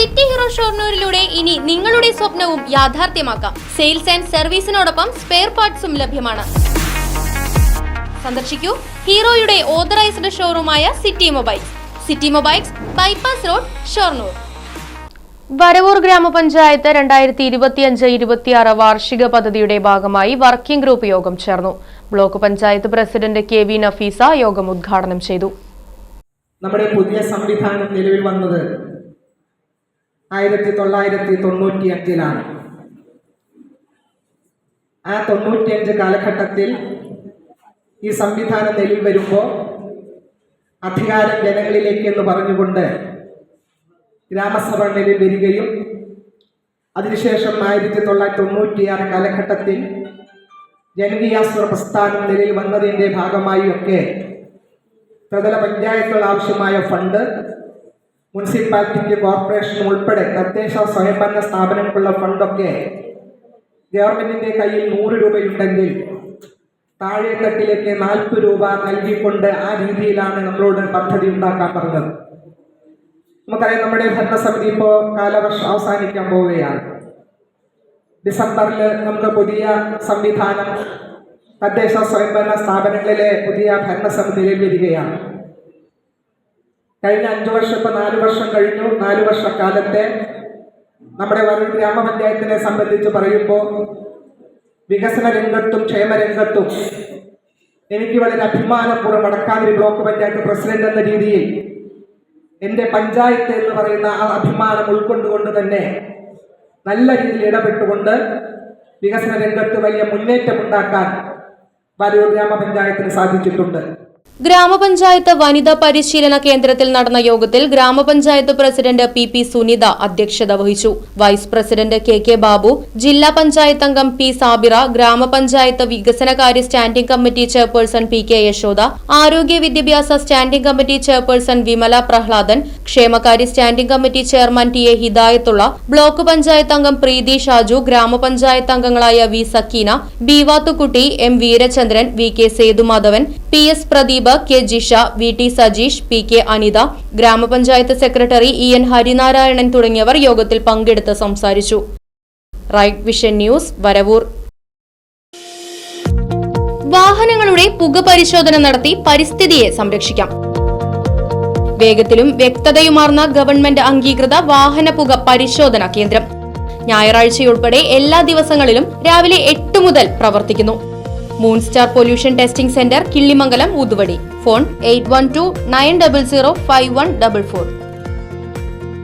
City hero ഷോർണൂരിലൂടെ ഇനി നിങ്ങളുടെ സ്വപ്നവും യാഥാർത്ഥ്യമാക്കാം. സെയിൽസ് ആൻഡ് സർവീസിനോടൊപ്പം സ്പെയർ പാർട്സും ലഭ്യമാണ്. സന്ദർശിക്കൂ ഹീറോയുടെ authorised ഷോറൂമായ city mobiles. City mobiles bypass road Shoranur. Varavoor grama panchayat രണ്ടായിരത്തി ഇരുപത്തിയഞ്ച് ഇരുപത്തിയാറ് വാർഷിക പദ്ധതിയുടെ ഭാഗമായി വർക്കിംഗ് ഗ്രൂപ്പ് യോഗം ചേർന്നു. Block panchayat president K V Nafeesa യോഗം ഉദ്ഘാടനം ചെയ്തു. നമ്മുടെ പുതിയ സംവിധാനം നിലവിൽ വന്നത് ആയിരത്തി തൊള്ളായിരത്തി തൊണ്ണൂറ്റി അഞ്ചിലാണ് ആ തൊണ്ണൂറ്റിയഞ്ച് കാലഘട്ടത്തിൽ ഈ സംവിധാനം നിലവിൽ വരുമ്പോൾ അധികാരം ജനങ്ങളിലേക്ക് എന്ന് പറഞ്ഞുകൊണ്ട് ഗ്രാമസഭ നിലവിൽ വരികയും അതിനുശേഷം ആയിരത്തി തൊള്ളായിരത്തി തൊണ്ണൂറ്റിയാറ് കാലഘട്ടത്തിൽ ജനകീയാസ്വര പ്രസ്ഥാനം നിലയിൽ വന്നതിന്റെ ഭാഗമായി ഒക്കെ പ്രതല പഞ്ചായത്തുകൾ ആവശ്യമായ ഫണ്ട് മുനിസിപ്പാലിറ്റിക്ക് കോർപ്പറേഷൻ ഉൾപ്പെടെ തദ്ദേശ സ്വയംഭരണ സ്ഥാപനങ്ങൾക്കുള്ള ഫണ്ടൊക്കെ ഗവൺമെന്റിന്റെ കയ്യിൽ നൂറ് രൂപയുണ്ടെങ്കിൽ താഴെത്തട്ടിലേക്ക് നാൽപ്പത് രൂപ നൽകിക്കൊണ്ട് ആ രീതിയിലാണ് നമ്മളോട് പദ്ധതി ഉണ്ടാക്കാൻ പറഞ്ഞത്. നമുക്കറിയാം നമ്മുടെ ഭരണസമിതി ഇപ്പോൾ കാലവർഷം അവസാനിക്കാൻ പോവുകയാണ്. ഡിസംബറിൽ നമുക്ക് പുതിയ സംവിധാനം തദ്ദേശ സ്വയംഭരണ സ്ഥാപനങ്ങളിലെ പുതിയ ഭരണസമിതിയിൽ വരികയാണ്. കഴിഞ്ഞ അഞ്ചു വർഷം ഇപ്പൊ നാല് വർഷം കഴിഞ്ഞു. നാല് വർഷക്കാലത്തെ നമ്മുടെ വരൂർ ഗ്രാമപഞ്ചായത്തിനെ സംബന്ധിച്ച് പറയുമ്പോൾ വികസന രംഗത്തും ക്ഷേമരംഗത്തും എനിക്ക് വളരെ അഭിമാനപൂർവം വടക്കാതിരി ബ്ലോക്ക് പഞ്ചായത്ത് പ്രസിഡന്റ് എന്ന രീതിയിൽ എന്റെ പഞ്ചായത്ത് എന്ന് പറയുന്ന ആ അഭിമാനം ഉൾക്കൊണ്ടുകൊണ്ട് തന്നെ നല്ല രീതിയിൽ ഇടപെട്ടുകൊണ്ട് വികസന രംഗത്ത് വലിയ മുന്നേറ്റമുണ്ടാക്കാൻ വരൂർ ഗ്രാമപഞ്ചായത്തിന് സാധിച്ചിട്ടുണ്ട്. ഗ്രാമപഞ്ചായത്ത് വനിതാ പരിശീലന കേന്ദ്രത്തിൽ നടന്ന യോഗത്തിൽ ഗ്രാമപഞ്ചായത്ത് പ്രസിഡന്റ് പി പി സുനിത അധ്യക്ഷത വഹിച്ചു. Vice president K K Babu jilla panchayat അംഗം പി സാബിറ ഗ്രാമപഞ്ചായത്ത് വികസനകാര്യ standing committee chairperson P K Yashoda ആരോഗ്യ വിദ്യാഭ്യാസ standing committee chairperson Vimala Prahladan ക്ഷേമകാര്യ standing committee chairman T A Hidayathulla block panchayat അംഗം പ്രീതി ഷാജു ഗ്രാമപഞ്ചായത്ത് അംഗങ്ങളായ V Sakkeena B Vathukkutty M Veerachandran V K Sethumadhavan P S Pradeep K Jisha V T Sajeesh P K Anitha grama panchayat secretary E N Harinarayanan തുടങ്ങിയവർ യോഗത്തിൽ പങ്കെടുത്ത് സംസാരിച്ചു. Right vision news Varavoor. വാഹനങ്ങളുടെ പുക പരിശോധന നടത്തി പരിസ്ഥിതിയെ സംരക്ഷിക്കാം. വേഗത്തിലും വ്യക്തതയുമാർന്ന ഗവൺമെന്റ് അംഗീകൃത വാഹന പുക പരിശോധന കേന്ദ്രം. ഞായറാഴ്ചയുൾപ്പെടെ എല്ലാ ദിവസങ്ങളിലും രാവിലെ എട്ട് മുതൽ പ്രവർത്തിക്കുന്നു. Moonstar pollution testing centre Killimangalam ഊതുവടി phone eight one two nine double zero five one double four